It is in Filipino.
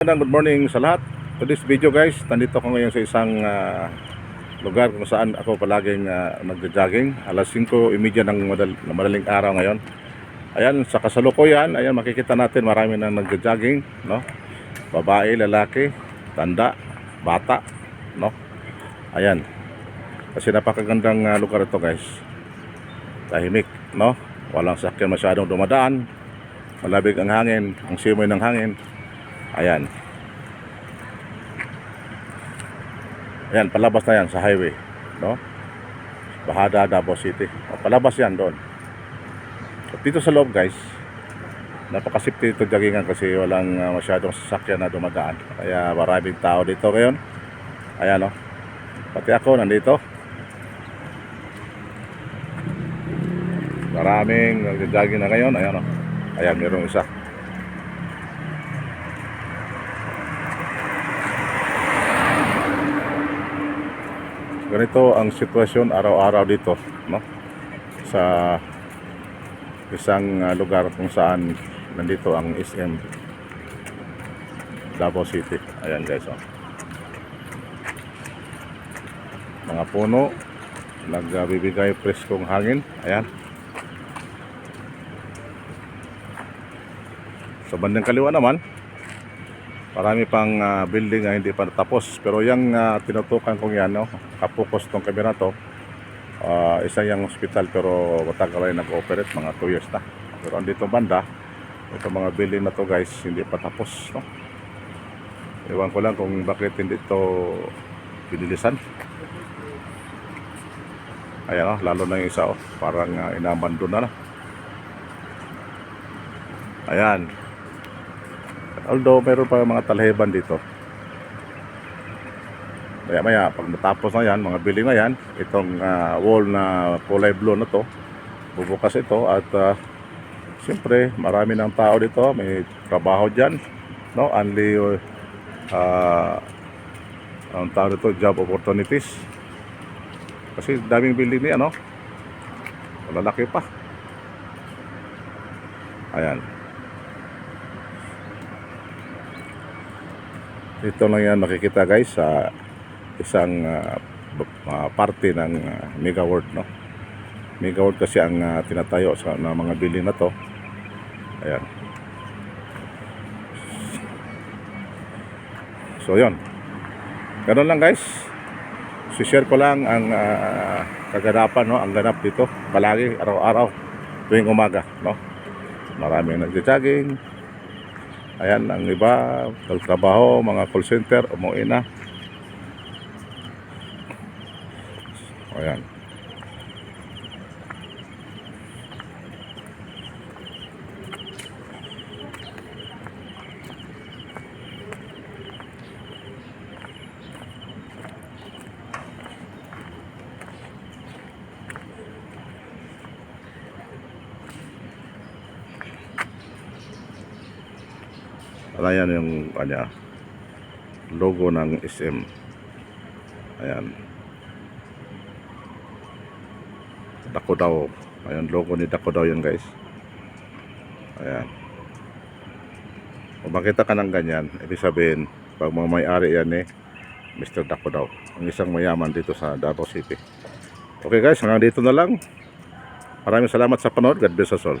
Good morning sa lahat. To this video guys, nandito ko ngayon sa isang ah, lugar kung saan ako palaging uh, nagja-jogging. Alas 5.30 ng madal na madaling araw ngayon. Ayan, sa kasalukuyan, ayan makikita natin marami nang nagja-jogging, no? Babae, lalaki, tanda, bata, no? Ayan. Kasi napakagandang ah, lugar ito guys. Tahimik, no? Walang sakyan masyadong dumadaan. Malabig ang hangin, ang simoy ng hangin. Ayan. Ayan, palabas na yan sa highway. No? Bahada, Davao City. O, palabas yan doon. At dito sa loob guys, napakasipti ito joggingan kasi walang uh, masyadong sasakyan na dumadaan. Kaya maraming tao dito ngayon. Ayan o. Pati ako nandito. Maraming nagja-jogging na ngayon. Ayan o. Ayan, mayroong isa. Ganito ang sitwasyon araw-araw dito no? Sa isang uh, lugar kung saan nandito ang SM Davao City. Ayan guys oh. mga puno nagbibigay preskong hangin. Ayan. Sa bandang kaliwa naman Marami pang ah, building na hindi pa natapos. Pero yung ah, tinutukan kong yan, no, kapokus tong kamera to, ah, isa yung hospital pero matagal rin nag-operate, mga 2 years na. Pero andito banda, ito mga building na to guys, hindi pa tapos. No? Ewan ko lang kung bakit hindi ito binilisan. Ayan oh, lalo na yung isa oh, parang uh, inabandon na na. Ayan, Although meron pa mga talheban dito. Maya maya, pag natapos na yan, mga building na yan, itong ah, wall na kulay blue na to, bubukas ito at uh, siyempre marami ng tao dito, may trabaho dyan. No? Only uh, ang tawag dito, job opportunities. Kasi daming building niya, no? Malalaki pa. Ayan. Ito lang yan makikita guys sa isang uh, uh, parte ng uh, Mega World no. Mega World kasi ang uh, tinatayo sa ng mga building na to. Ayan. So yon. Ganun lang guys. Si-share ko lang ang uh, kaganapan no, ang ganap dito palagi araw-araw tuwing umaga no. Maraming nagja-jogging, Ayan, ang iba, nagtrabaho, mga call center, umuwi na. Ayan. Ayan yung kanya logo ng SM. Ayan. Dako daw. Ayan, logo ni Dako daw yan guys. Ayan. Kung makita ka ng ganyan, ibig sabihin, pag mga may-ari yan eh, Mr. Dako daw. Ang isang mayaman dito sa Davao City. Okay guys, hanggang dito na lang. Maraming salamat sa panood. God bless us all.